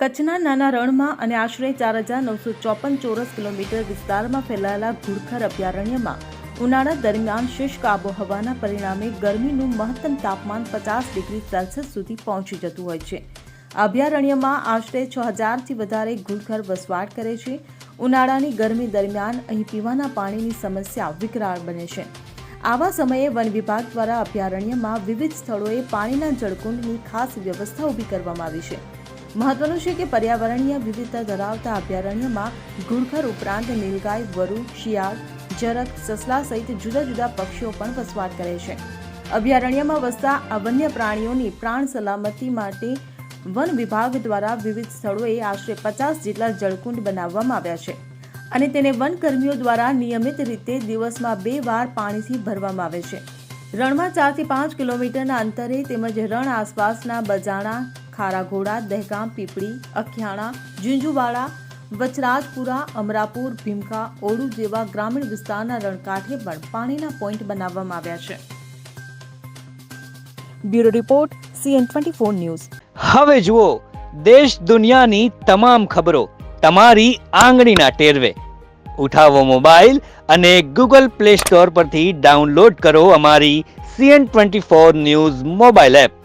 કચ્છના નાના રણમાં અને આશરે ચાર હજાર નવસો ચોપન ચોરસ કિલોમીટર વિસ્તારમાં ફેલાયેલા ઘુડખર અભયારણ્યમાં ઉનાળા દરમિયાન શુષ્ક આબોહવાના પરિણામે ગરમીનું મહત્તમ તાપમાન પચાસ ડિગ્રી સેલ્સિયસ સુધી પહોંચી જતું હોય છે. અભયારણ્યમાં આશરે છ હજારથી વધારે ઘુડખર વસવાટ કરે છે. ઉનાળાની ગરમી દરમિયાન અહીં પીવાના પાણીની સમસ્યા વિકરાળ બને છે. આવા સમયે વન વિભાગ દ્વારા અભયારણ્યમાં વિવિધ સ્થળોએ પાણીના જળકુંડની ખાસ વ્યવસ્થા ઊભી કરવામાં આવી છે. મહત્વનું છે કે પર્યાવરણીય વિવિધતા ધરાવતા અભયારણ્યમાં ઘુડખર ઉપરાંત નીલગાય, વરુ, શિયાળ, જરક, સસલા સહિત જુદા જુદા પક્ષીઓ પણ વસવાટ કરે છે. અભયારણ્યમાં વસતા આ વન્ય પ્રાણીઓની પ્રાણ સલામતી માટે વન વિભાગ દ્વારા વિવિધ સ્થળોએ આશરે પચાસ જેટલા જળકુંડ બનાવવામાં આવ્યા છે અને તેને વનકર્મીઓ દ્વારા નિયમિત રીતે દિવસમાં બે વાર પાણીથી ભરવામાં આવે છે. રણમાં ચારથી પાંચ કિલોમીટરના અંતરે તેમજ રણ આસપાસના બજાણા ખારાઘોડા, દહેગામ, પીપળી, અખિયાણા ઝુંઝુવાડા વચરાજપુરા, અમરાપુર, ભીમકા ઓડુ જેવા ગ્રામીણ વિસ્તારના રણકાંઠે પણ પાણીના પોઈન્ટ બનાવવામાં આવ્યા છે. Bureau report, CN twenty four news. હવે જુઓ, દેશ દુનિયાની તમામ ખબરો તમારી આંગળીના ટેરવે. ઉઠાવો મોબાઈલ અને ગૂગલ પ્લે સ્ટોર પરથી ડાઉનલોડ કરો અમારી CN twenty four news mobile app.